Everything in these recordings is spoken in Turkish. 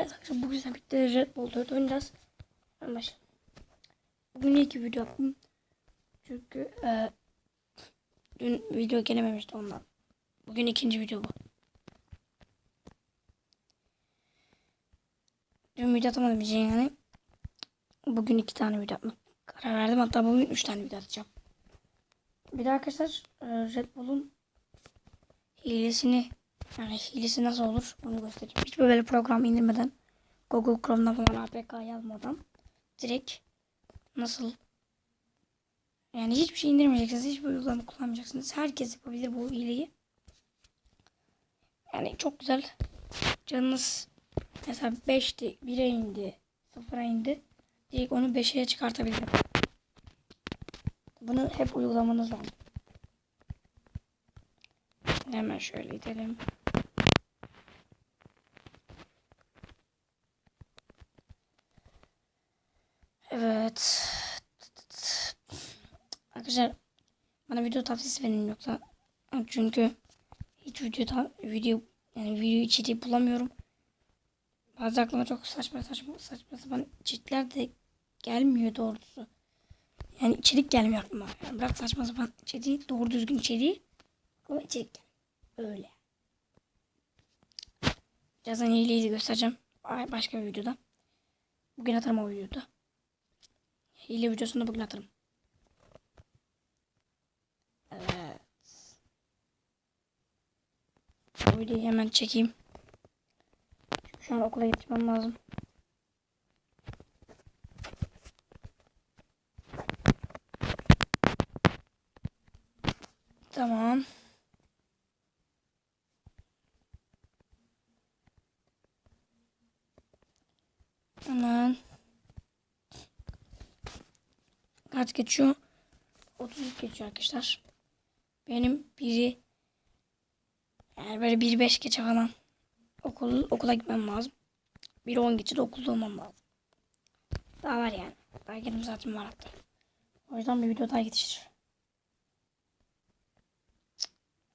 Evet arkadaşlar bugün sizlerle birlikte Red Bull 4 oynayacağız. Ben başlayayım. Bugün iki video yaptım. Çünkü e, dün video gelememişti ondan. Bugün ikinci video bu. Dün video atamadım yani. Bugün iki tane video yapmak karar verdim. Hatta bugün üç tane video atacağım. Bir de arkadaşlar e, Red Bull'un hilesini yani hilesi nasıl olur onu göstereyim. Hiç böyle program indirmeden Google Chrome'dan falan APK yazmadan direkt nasıl yani hiçbir şey indirmeyeceksiniz. Hiçbir uygulama kullanmayacaksınız. Herkes yapabilir bu hileyi. Yani çok güzel. Canınız mesela 5'ti 1'e indi 0'a indi. Direkt onu 5'e çıkartabilirim. Bunu hep uygulamanız lazım. Hemen şöyle gidelim. Evet. Arkadaşlar bana video tavsiyesi verin yoksa çünkü hiç video video yani video içeriği bulamıyorum. Bazı aklıma çok saçma saçma saçma sapan içerikler de gelmiyor doğrusu. Yani içerik gelmiyor aklıma. Yani bırak saçma sapan içeriği, doğru düzgün içeriği. Ama içerik gelmiyor. Öyle. Birazdan hileyi de göstereceğim. Başka bir videoda. Bugün atarım o videoda. Hile videosunu bugün atarım. Evet. Bu videoyu hemen çekeyim. Çünkü şu an okula yetişmem lazım. Tamam. Hemen. Kaç geçiyor? 30 geçiyor arkadaşlar. Benim biri yani böyle bir beş geçe falan okul, okula gitmem lazım. Bir on geçe de okulda olmam lazım. Daha var yani. Daha yarım saatim var hatta. O yüzden bir video daha yetişir.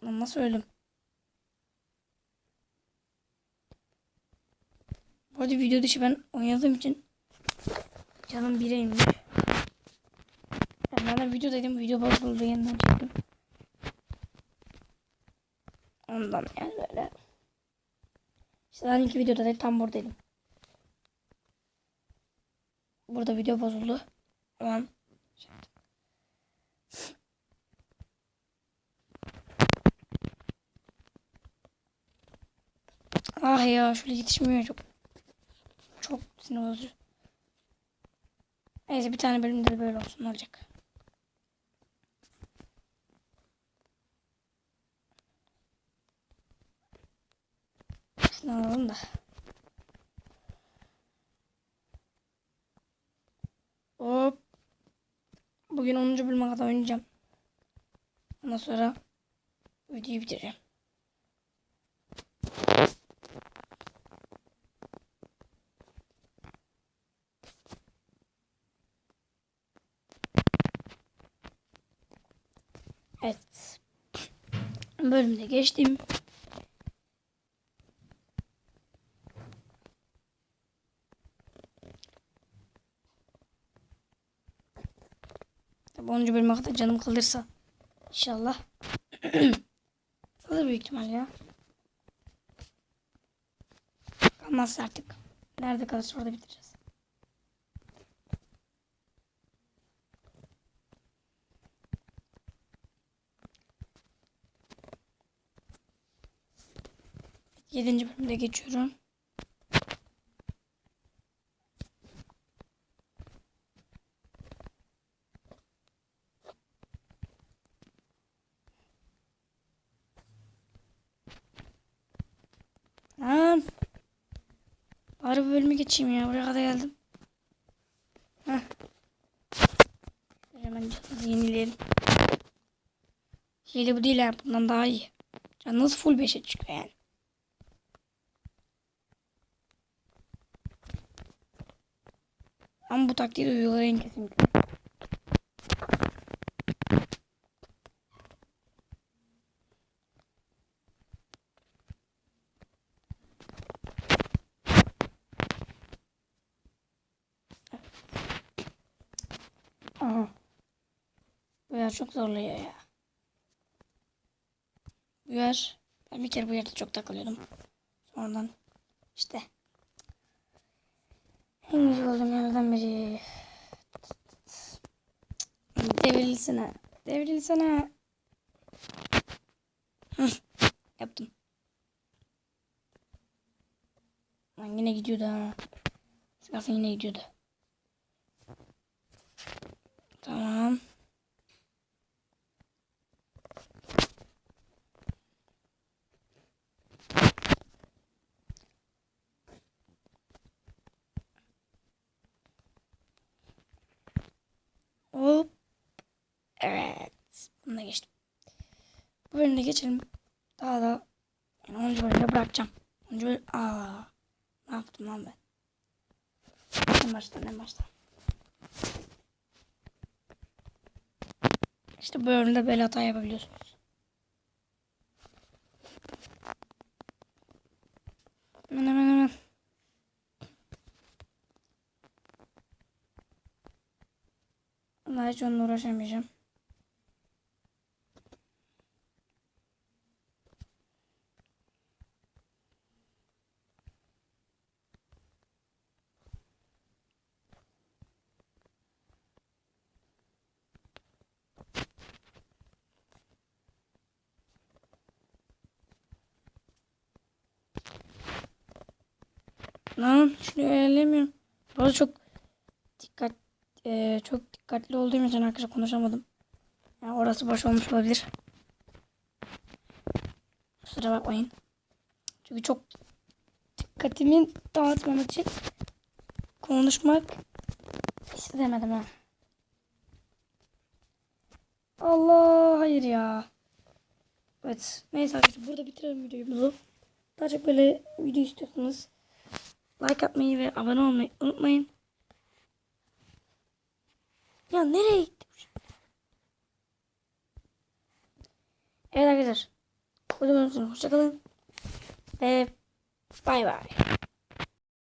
Lan nasıl öldüm? Bu arada video dışı ben oynadığım için canım bire ben de video dedim video bozuldu yeniden çıktım. Ondan yani böyle. İşte daha iki videoda da tam buradaydım. Burada video bozuldu. Tamam. Ah ya şöyle yetişmiyor çok. Çok sinir bozucu. Neyse bir tane bölümde de böyle olsun olacak. Şunu alalım da. Hop. Bugün 10. bölüme kadar oynayacağım. Ondan sonra videoyu bitireceğim. Evet. Bölümde geçtim. Tabii 10. bölüme kadar canım kalırsa. İnşallah. Kalır büyük ihtimal ya. Kalmazsa artık. Nerede kalırsa orada bitireceğiz. Yedinci bölümde geçiyorum. Lan. Bari bölümü geçeyim ya. Buraya kadar geldim. Heh. Hemen yenileyelim. Hile bu değil ha. Bundan daha iyi. Canınız full 5'e çıkıyor yani. Ama bu taktiği uygulayın kesinlikle. Aha. Bu yer çok zorluyor ya. Bu yer. Ben bir kere bu yerde çok takılıyordum. Sonradan işte. En güzel olduğum yerlerden biri. Devrilsene. Devrilsene. Yaptım. Lan yine gidiyordu ha. Sıkasın yine gidiyordu. Tamam. Hop. Evet. Bunu da geçtim. Bu bölümde geçelim. Daha da yani 10. bölümde bırakacağım. 10. bölüm... Aa, ne yaptım lan ben? En baştan en baştan. İşte bu bölümde böyle hata yapabiliyorsunuz. Hemen hemen hemen. Vallahi hiç onunla uğraşamayacağım. Lan şunu ayarlayamıyorum. Bu arada çok dikkat eee, çok dikkatli olduğum için arkadaşlar konuşamadım. Yani orası boş olmuş olabilir. Kusura bakmayın. Çünkü çok dikkatimi dağıtmamak için konuşmak istemedim ha. Allah hayır ya. Evet. Neyse arkadaşlar burada bitirelim videomuzu. Daha çok böyle video istiyorsanız like atmayı ve abone olmayı unutmayın. Ya nereye gittim? Evet arkadaşlar. Hoşçakalın. Ve bay bay.